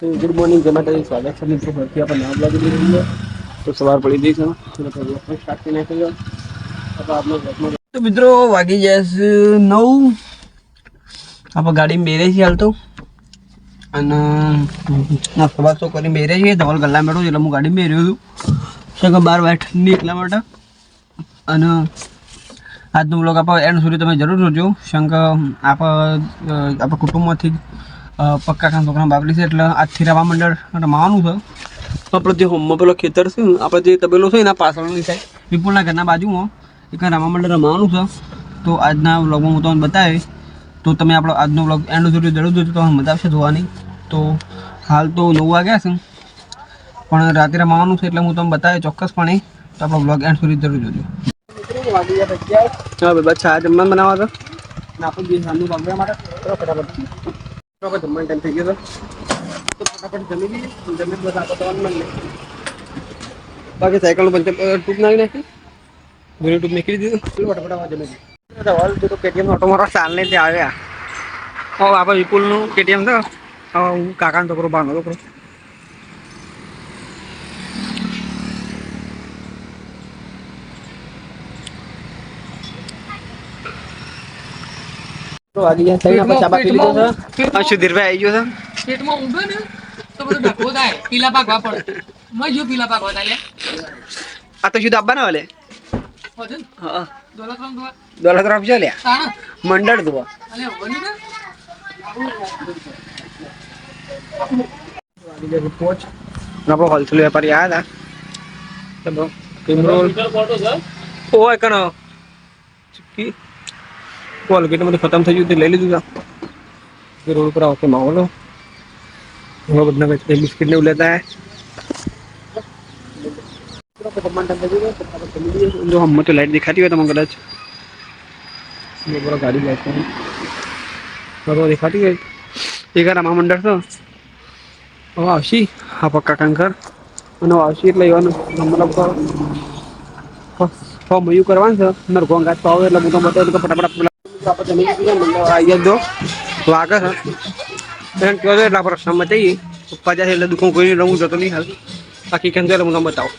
Good morning જય માતાજી, સ્વાગત છે મિત્રો. ભરતી આપણે નવા લાગી દીધું તો સવાર પડી દઈશ છે. આપણે સ્ટાર્ટ કરી નાખ્યો તો આપનો તો મિત્રો, વાગી જાય છે નવ. આપણે ગાડીમાં બેરે છીએ હાલ તો. અને નાસ્તો બાસ્તો કરીને બેરે છીએ. ધવલ ગલ્લા મેળવું એટલે હું ગાડીમાં બેર્યો છું. કે બાર વાગે ઠંડી એટલા માટે. અને આજનો બ્લોગ આપણે એન્ડ સુધી તમે જરૂર જોજો. શંકર આપણા આપણા કુટુંબમાંથી પક્કા ખાન છોકરા બાબલી છે એટલે આજથી રવા મંડળ રમાવાનું છે. આપણે જે હોમમાં પેલો ખેતર છે આપણે જે તબેલો છે એના પાછળની સાઈડ વિપુલના ઘરના બાજુમાં એક રમા મંડળ રમાવાનું છે. તો આજના વ્લોગમાં હું તમને બતાવીશ. તો તમે આપણો આજનો વ્લોગ એન્ડ સુધી જરૂર જોજો તમને મજા આવશે જોવાની. તો હાલ તો નવ વાગ્યા છે. પણ રાતે રમાવાનું છે એટલે હું તમને બતાવે ચોક્કસપણે. તો આપણો બ્લોગ એન્ડ સુધી જરૂર જોજો. હા ભાઈ બચ્ચા આ જમવાનું બનાવવા તો આપણે જે સાંજનું માટે. ફટાફટ. ફટાફટ જમવાનો થઈ ગયો તો ફટાફટ જમી આપણે તમારું બાકી સાયકલનું પંચર ટૂંક નાખી નાખી. ઘરે ટૂંક નીકળી દીધું ફટાફટ જમી લઈએ. હોલ જો કેટીએમ ઓટો મારો ચાલ નહીં ત્યાં આવ્યા. હવે આપણે વિપુલનું કેટીએમ તો હું કાકાનો છોકરો, બાનો છોકરો તો વાગી ગયા થઈને આપણે ચા બાકી લીધો છે આ સુધીરભાઈ આવી ગયો છે. પેટમાં ઊંઘે ને તો બધું ધક્કો થાય. પીલા પાકવા પડે મેં જો પીલા પાકવા થાય આ તો શુદ્ધ આપવાના વાલે હોજે ને? હા દોલતરામ દુઆ. દોલત રામ છે લ્યા મંડળ આપણો હોલસેલ વેપારી આવ્યા હતા. ઓય કણો. ચીક્કી. કોલગેટમાંથી ખતમ થઈ ગયું તે લઈ લીધું તા. રોડ ઉપર ઓકે માહોલો. ઘણા બધા કઈ બિસ્કિટ ને લેતા જો હમણાં તો લાઈટ દેખાતી હોય તમને કદાચ. ગાડી લાઈટ દેખાતી હોય. એક રમા મંડળ તો હવે આવશી. હા, પક્કા કાંકર અને આવશી એટલે એવાનું મતલબ ફોર્મ મયું કરવાનું છે. નરગોંગા તો આવે એટલે મોટા મોટા ફટાફટ જ દો વાગે છે. એમ કહો છો એટલે આપણે રસ્તામાં જઈએ પચાસ એટલે દુકાન કોઈ રમું જતો નહીં હાલ. બાકી કેમ એટલે હું તમને બતાવું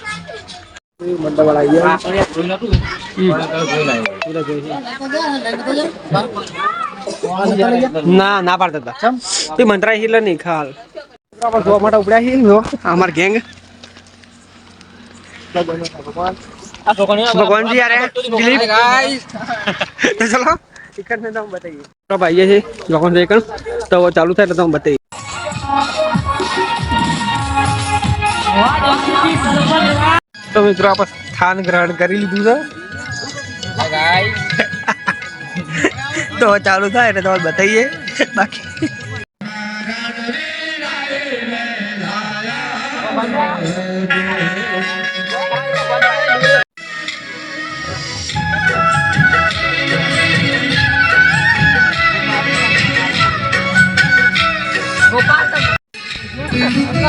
ના ના પાડતા હતા. તે મંત્રા હિલ નહીં ખાલ. આપણે જોવા માટે ઉપડ્યા છીએ જો અમાર ગેંગ. ભગવાનજી યાર દિલીપ. તો ચલો. ટિકટ ને તમે બતાવીએ તો ભાઈએ છે ભગવાન જઈ કણ તો ચાલુ થાય એટલે તમે બતાવીએ તો મિત્રો આપણે સ્થાન ગ્રહણ કરી લીધું છે તો ચાલુ થાય એટલે તમારે બતાવીએ બાકી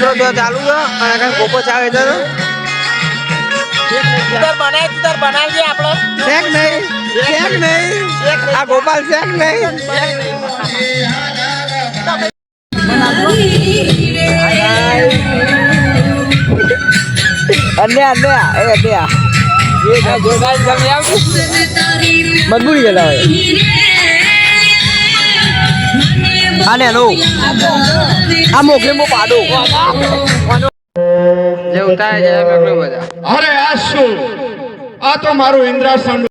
તો ચાલુ છે. અને કઈ ગોપો ચાવે તો તું બનાય તાર બનાવજે આપણો શેક નહીં શેક નહીં. આ ગોપાલ શેક નહીં. એ જમી આવજો મજબૂરી ગયેલા હોય. હા ને હેલો આ મોકલી મો પાડો. જે ઉતારે જાય બધા અરે આ શું? આ તો મારું ઇન્દ્રાસન